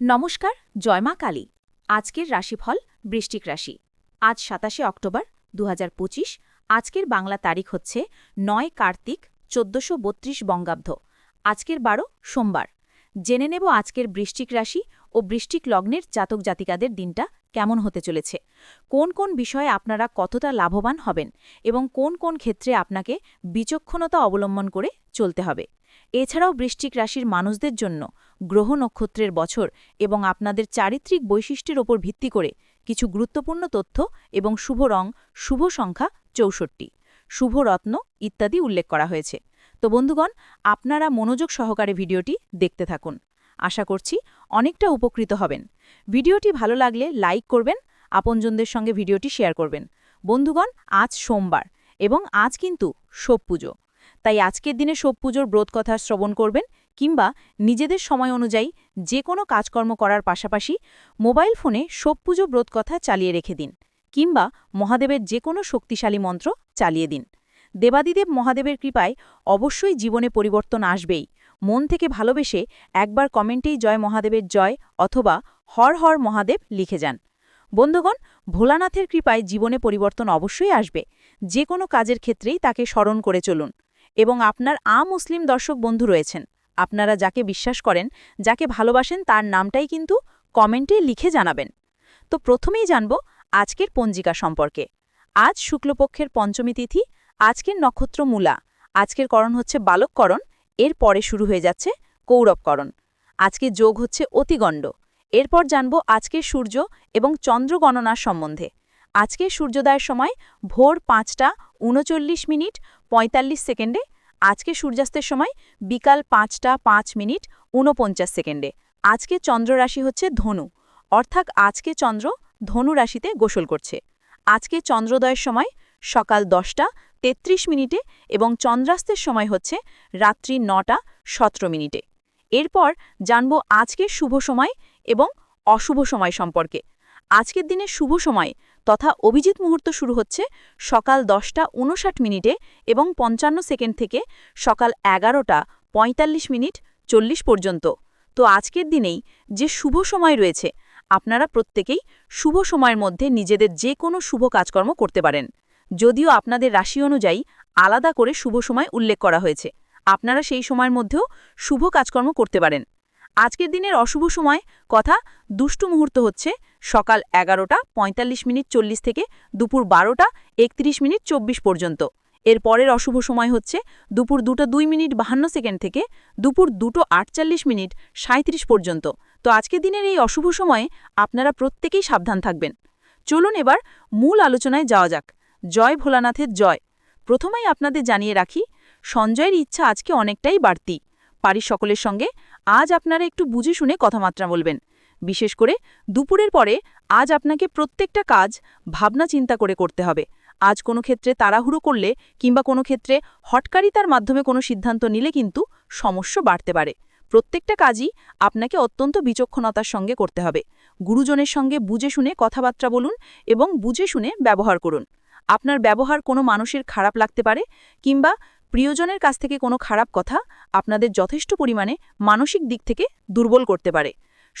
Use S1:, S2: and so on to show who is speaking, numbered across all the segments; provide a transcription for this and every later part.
S1: নমস্কার জয়মা কালী। আজকের রাশিফল বৃষ্টিক রাশি। আজ সাতাশে অক্টোবর দু হাজার পঁচিশ, আজকের বাংলা তারিখ হচ্ছে নয় কার্তিক চোদ্দশো বত্রিশ বঙ্গাব্দ। আজকের বারো সোমবার। জেনে নেব আজকের বৃষ্টিক রাশি ও বৃষ্টিক লগ্নের জাতক জাতিকাদের দিনটা কেমন হতে চলেছে। কোন কোন বিষয়ে আপনারা কতটা লাভবান হবেন এবং কোন কোন ক্ষেত্রে আপনাকে বিচক্ষণতা অবলম্বন করে চলতে হবে। এছাড়াও বৃষ্টিক রাশির মানুষদের জন্য গ্রহ নক্ষত্রের বছর এবং আপনাদের চারিত্রিক বৈশিষ্ট্যের ওপর ভিত্তি করে কিছু গুরুত্বপূর্ণ তথ্য এবং শুভ রং, শুভ সংখ্যা চৌষট্টি। শুভ রত্ন ইত্যাদি উল্লেখ করা হয়েছে। তো বন্ধুগণ, আপনারা মনোযোগ সহকারে ভিডিওটি দেখতে থাকুন। আশা করছি অনেকটা উপকৃত হবেন। ভিডিওটি ভালো লাগলে লাইক করবেন, আপনজনদের সঙ্গে ভিডিওটি শেয়ার করবেন। বন্ধুগণ, আজ সোমবার এবং আজ কিন্তু শোভ পুজো। তাই আজকের দিনে শোভ পুজোর ব্রত কথা শ্রবণ করবেন কিংবা নিজেদের সময় অনুযায়ী যে কোনো কাজকর্ম করার পাশাপাশি মোবাইল ফোনে শোভ পুজো ব্রত কথা চালিয়ে রেখে দিন, কিংবা মহাদেবের যে কোনো শক্তিশালী মন্ত্র চালিয়ে দিন। দেবাদিদেব মহাদেবের কৃপায় অবশ্যই জীবনে পরিবর্তন আসবেই। মন থেকে ভালোবেসে একবার কমেন্টেই জয় মহাদেবের জয় অথবা হর হর মহাদেব লিখে যান। বন্ধুগণ, ভোলানাথের কৃপায় জীবনে পরিবর্তন অবশ্যই আসবে। যে কোনো কাজের ক্ষেত্রেই তাকে স্মরণ করে চলুন এবং আপনার আ মুসলিম দর্শক বন্ধু রয়েছেন। আপনারা যাকে বিশ্বাস করেন, যাকে ভালোবাসেন, তার নামটাই কিন্তু কমেন্টে লিখে জানাবেন। তো প্রথমেই জানব আজকের পঞ্জিকা সম্পর্কে। আজ শুক্লপক্ষের পঞ্চমী তিথি, আজকের নক্ষত্র মূলা আজকের করণ হচ্ছে বালককরণ, এর পরে শুরু হয়ে যাচ্ছে কৌরবকরণ। আজকে যোগ হচ্ছে অতিগণ্ড। এরপর জানব আজকের সূর্য এবং চন্দ্র গণনার সম্বন্ধে। আজকের সূর্যোদয়ের সময় ভোর পাঁচটা উনচল্লিশ মিনিট ৪৫ সেকেন্ডে আজকে সূর্যাস্তের সময় বিকাল পাঁচটা পাঁচ মিনিট ঊনপঞ্চাশ সেকেন্ডে। আজকে চন্দ্র রাশি হচ্ছে ধনু। অর্থাৎ আজকে চন্দ্র ধনু রাশিতে গোসল করছে। আজকে চন্দ্রোদয়ের সময় সকাল দশটা ৩৩ মিনিটে এবং চন্দ্রাস্তের সময় হচ্ছে রাত্রি নটা সতেরো মিনিটে। এরপর জানব আজকের শুভ সময় এবং অশুভ সময় সম্পর্কে। আজকের দিনে শুভ সময় তথা অভিজিৎ মুহূর্ত শুরু হচ্ছে সকাল দশটা উনষাট মিনিটে এবং পঞ্চান্ন সেকেন্ড থেকে সকাল এগারোটা ৪৫ মিনিট চল্লিশ পর্যন্ত। তো আজকের দিনেই যে শুভ সময় রয়েছে, আপনারা প্রত্যেকেই শুভ সময়ের মধ্যে নিজেদের যে কোনো শুভ কাজকর্ম করতে পারেন। যদিও আপনাদের রাশি অনুযায়ী আলাদা করে শুভ সময় উল্লেখ করা হয়েছে। আপনারা সেই সময়ের মধ্যেও শুভ কাজকর্ম করতে পারেন। আজকের দিনের অশুভ সময় কথা দুষ্টু মুহূর্ত হচ্ছে সকাল এগারোটা ৪৫ মিনিট চল্লিশ থেকে দুপুর বারোটা, একত্রিশ মিনিট চব্বিশ পর্যন্ত। এর পরের অশুভ সময় হচ্ছে দুপুর দুটো দুই মিনিট বাহান্ন সেকেন্ড থেকে দুপুর দুটো আটচল্লিশ মিনিট সাঁত্রিশ পর্যন্ত। তো আজকের দিনের এই অশুভ সময়ে আপনারা প্রত্যেকেই সাবধান থাকবেন। চলুন এবার মূল আলোচনায় যাওয়া যাক। জয় ভোলানাথের জয়। প্রথমেই আপনাদের জানিয়ে রাখি, সঞ্জয়ের ইচ্ছা আজকে অনেকটাই বাড়তি। বাড়ির সকলের সঙ্গে আজ আপনারা একটু বুঝে শুনে কথামাত্রা বলবেন। বিশেষ করে দুপুরের পরে আজ আপনাকে প্রত্যেকটা কাজ ভাবনা চিন্তা করে করতে হবে। আজ কোনো ক্ষেত্রে তাড়াহুড়ো করলে কিংবা কোনো ক্ষেত্রে হটকারিতার মাধ্যমে কোনো সিদ্ধান্ত নিলে কিন্তু সমস্যা বাড়তে পারে। প্রত্যেকটা কাজই আপনাকে অত্যন্ত বিচক্ষণতার সঙ্গে করতে হবে। গুরুজনের সঙ্গে বুঝে শুনে কথাবার্তা বলুন এবং বুঝে শুনে ব্যবহার করুন। আপনার ব্যবহার কোনো মানুষের খারাপ লাগতে পারে কিংবা প্রিয়জনের কাছ থেকে কোনো খারাপ কথা আপনাদের যথেষ্ট পরিমাণে মানসিক দিক থেকে দুর্বল করতে পারে।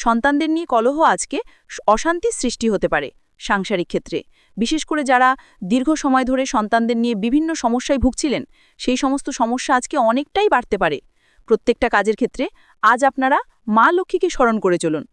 S1: সন্তানদের নিয়ে কলহ আজকে অশান্তির সৃষ্টি হতে পারে সাংসারিক ক্ষেত্রে। বিশেষ করে যারা দীর্ঘ সময় ধরে সন্তানদের নিয়ে বিভিন্ন সমস্যায় ভুগছিলেন, সেই সমস্ত সমস্যা আজকে অনেকটাই বাড়তে পারে। প্রত্যেকটা কাজের ক্ষেত্রে আজ আপনারা মা লক্ষ্মীকে স্মরণ করে চলুন।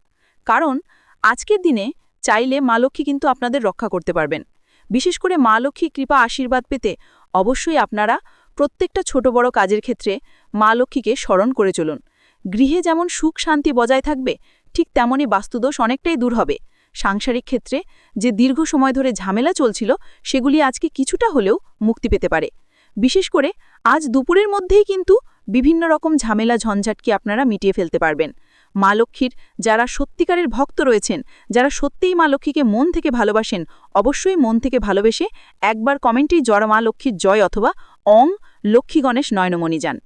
S1: কারণ আজকের দিনে চাইলে মা লক্ষ্মী কিন্তু আপনাদের রক্ষা করতে পারবেন। বিশেষ করে মা লক্ষ্মী কৃপা আশীর্বাদ পেতে অবশ্যই আপনারা প্রত্যেকটা ছোট বড় কাজের ক্ষেত্রে মা লক্ষ্মীকে স্মরণ করে চলুন। গৃহে যেমন সুখ শান্তি বজায় থাকবে ঠিক তেমনই বাস্তুদোষ অনেকটাই দূর হবে। সাংসারিক ক্ষেত্রে যে দীর্ঘ সময় ধরে ঝামেলা চলছিল, সেগুলি আজকে কিছুটা হলেও মুক্তি পেতে পারে। বিশেষ করে আজ দুপুরের মধ্যেই কিন্তু বিভিন্ন রকম ঝামেলা ঝঞ্ঝাটকে আপনারা মিটিয়ে ফেলতে পারবেন। মা লক্ষ্মীর যারা সত্যিকারের ভক্ত রয়েছেন, যারা সত্যিই মা লক্ষ্মীকে মন থেকে ভালোবাসেন, অবশ্যই মন থেকে ভালোবেসে একবার কমেন্টেই জড় মা লক্ষ্মীর জয় অথবা অং লক্ষ্মী গণেশ নয়নমণি যান।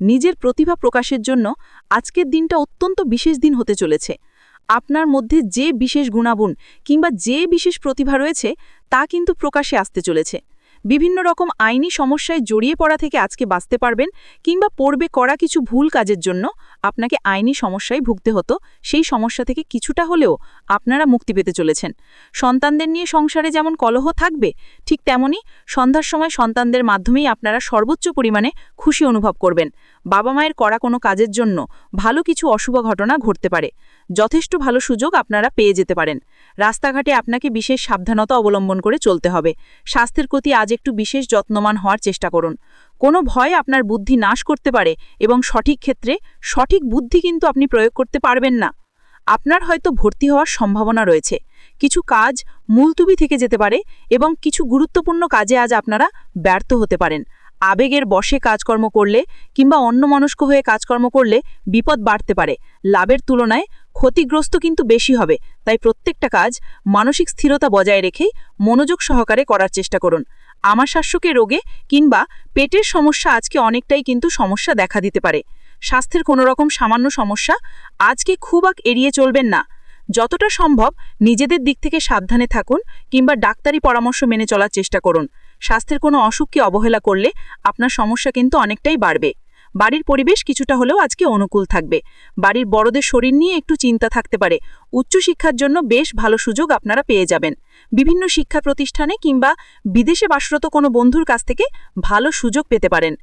S1: নিজের প্রতিভা প্রকাশের জন্য আজকের দিনটা অত্যন্ত বিশেষ দিন হতে চলেছে। আপনার মধ্যে যে বিশেষ গুণাগুণ কিংবা যে বিশেষ প্রতিভা রয়েছে, তা কিন্তু প্রকাশে আসতে চলেছে।
S2: বিভিন্ন রকম আইনি সমস্যায় জড়িয়ে পড়া থেকে আজকে বাঁচতে পারবেন কিংবা পড়বে করা কিছু ভুল কাজের জন্য আপনাকে আইনি সমস্যায় ভুগতে হতো। সেই সমস্যা থেকে কিছুটা হলেও আপনারা মুক্তি পেতে চলেছেন। সন্তানদের নিয়ে সংসারে যেমন কলহ থাকবে, ঠিক তেমনি সন্ধ্যার সময় সন্তানদের মাধ্যমেই আপনারা সর্বোচ্চ পরিমাণে খুশি অনুভব করবেন। বাবা মায়ের করা কোনো কাজের জন্য ভালো কিছু অশুভ ঘটনা ঘটতে পারে। যথেষ্ট ভালো সুযোগ আপনারা পেয়ে যেতে পারেন। রাস্তাঘাটে আপনাকে বিশেষ সাবধানতা অবলম্বন করে চলতে হবে। স্বাস্থ্যের প্রতি আজ একটু বিশেষ যত্নমান হওয়ার চেষ্টা করুন। কোনো ভয় আপনার বুদ্ধি নাশ করতে পারে এবং সঠিক ক্ষেত্রে সঠিক বুদ্ধি কিন্তু আপনি প্রয়োগ করতে পারবেন না। আপনার হয়তো ভর্তি হওয়ার সম্ভাবনা রয়েছে। কিছু কাজ মুলতুবি থেকে যেতে পারে এবং কিছু গুরুত্বপূর্ণ কাজে আজ আপনারা ব্যর্থ হতে পারেন। আবেগের বশে কাজকর্ম করলে কিংবা অন্যমনস্ক হয়ে কাজকর্ম করলে বিপদ বাড়তে পারে। লাভের তুলনায় ক্ষতিগ্রস্ত কিন্তু বেশি হবে। তাই প্রত্যেকটা কাজ মানসিক স্থিরতা বজায় রেখেই মনোযোগ সহকারে করার চেষ্টা করুন। আমার শাস্যকে রোগে কিংবা পেটের সমস্যা আজকে অনেকটাই কিন্তু সমস্যা দেখা দিতে পারে। স্বাস্থ্যের কোনো রকম সামান্য সমস্যা আজকে খুব আগ এড়িয়ে চলবেন না। যতটা সম্ভব নিজেদের দিক থেকে সাবধানে থাকুন কিংবা ডাক্তারি পরামর্শ মেনে চলার চেষ্টা করুন। স্বাস্থ্যের কোনো অসুখকে অবহেলা করলে আপনার সমস্যা কিন্তু অনেকটাই বাড়বে। বাড়ির পরিবেশ কিছুটা হলেও আজকে অনুকূল থাকবে। বাড়ির বড়দের শরীর নিয়ে একটু চিন্তা থাকতে পারে। উচ্চশিক্ষার জন্য বেশ ভালো সুযোগ আপনারা পেয়ে যাবেন। বিভিন্ন শিক্ষা প্রতিষ্ঠানে কিংবা বিদেশে বাসরত কোনো বন্ধুর কাছ থেকে ভালো সুযোগ পেতে পারেন।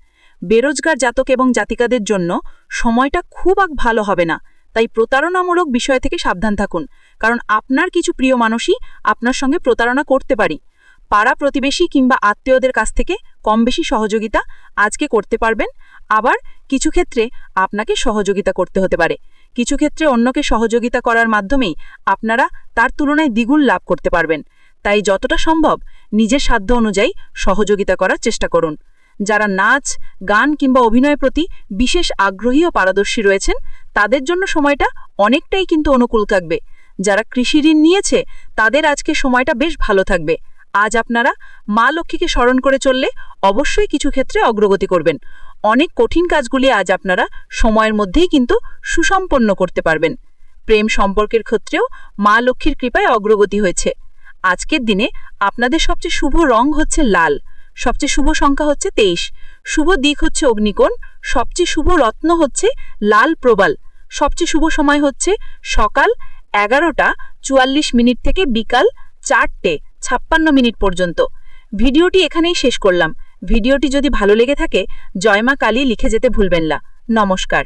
S2: বেরোজগার জাতক এবং জাতিকাদের জন্য সময়টা খুব আগ ভালো হবে না। তাই প্রতারণামূলক বিষয় থেকে সাবধান থাকুন। কারণ আপনার কিছু প্রিয় মানুষই আপনার সঙ্গে প্রতারণা করতে পারি। পাড়া প্রতিবেশী কিংবা আত্মীয়দের কাছ থেকে কম বেশি সহযোগিতা আজকে করতে পারবেন। আবার কিছু ক্ষেত্রে আপনাকে সহযোগিতা করতে হতে পারে। কিছু ক্ষেত্রে অন্যকে সহযোগিতা করার মাধ্যমেই আপনারা তার তুলনায় দ্বিগুণ লাভ করতে পারবেন। তাই যতটা সম্ভব নিজের সাধ্য অনুযায়ী সহযোগিতা করার চেষ্টা করুন। যারা নাচ, গান কিংবা অভিনয়ের প্রতি বিশেষ আগ্রহী ও পারদর্শী রয়েছেন, তাদের জন্য সময়টা অনেকটাই কিন্তু অনুকূল থাকবে। যারা কৃষি ঋণ নিয়েছে, তাদের আজকে সময়টা বেশ ভালো থাকবে। আজ আপনারা মা লক্ষ্মীকে স্মরণ করে চললে অবশ্যই কিছু ক্ষেত্রে অগ্রগতি করবেন। অনেক কঠিন কাজগুলি আজ আপনারা সময়ের মধ্যেই কিন্তু সুসম্পন্ন করতে পারবেন। প্রেম সম্পর্কের ক্ষেত্রেও মা লক্ষ্মীর কৃপায় অগ্রগতি হয়েছে। আজকের দিনে আপনাদের সবচেয়ে শুভ রং হচ্ছে লাল, সবচেয়ে শুভ সংখ্যা হচ্ছে তেইশ, শুভ দিক হচ্ছে অগ্নিকোণ, সবচেয়ে শুভ রত্ন হচ্ছে লাল প্রবাল, সবচেয়ে শুভ সময় হচ্ছে সকাল এগারোটা চুয়াল্লিশ মিনিট থেকে বিকাল চারটে। ছাপ্পান্ন মিনিট পর্যন্ত। ভিডিওটি এখানেই শেষ করলাম। ভিডিওটি যদি ভালো লেগে থাকে জয়মা কালী লিখে যেতে ভুলবেন না। নমস্কার।